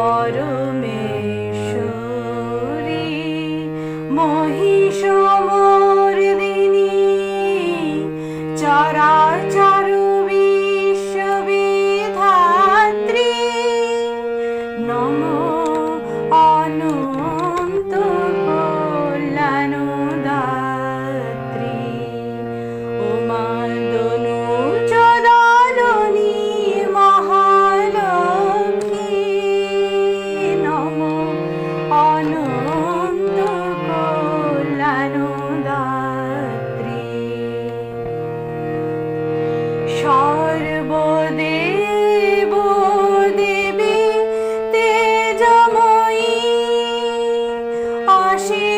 পরমেশ্বরী মহি she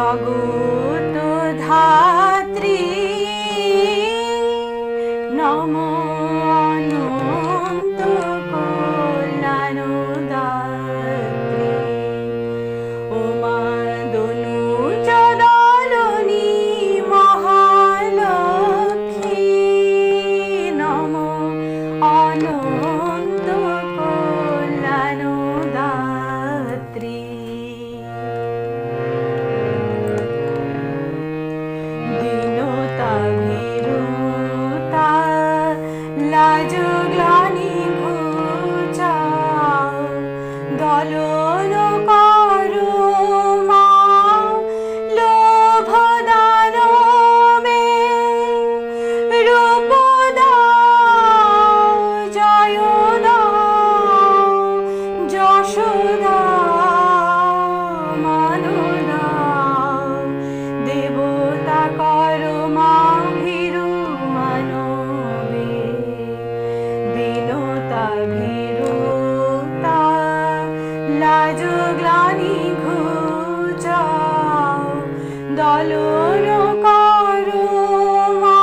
জগত ধাত্রী। নম অনন্ত কল্যাণ দাত্রী উমা দনু দলন করো লাজ গ্লানি ঘুচাও দলন করো। মা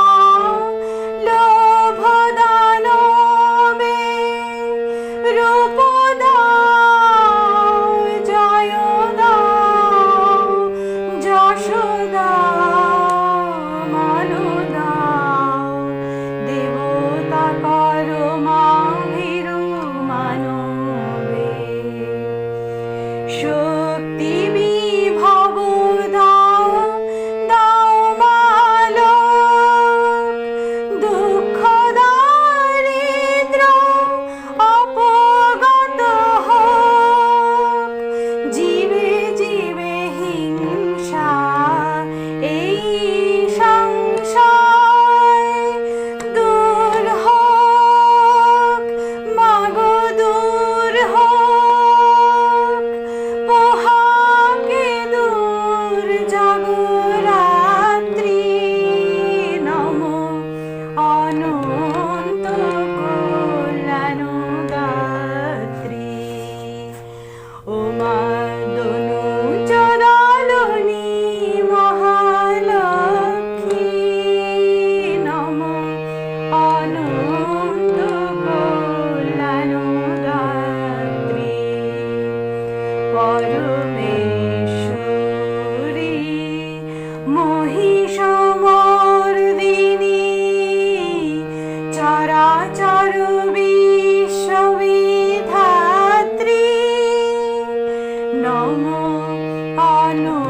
Anu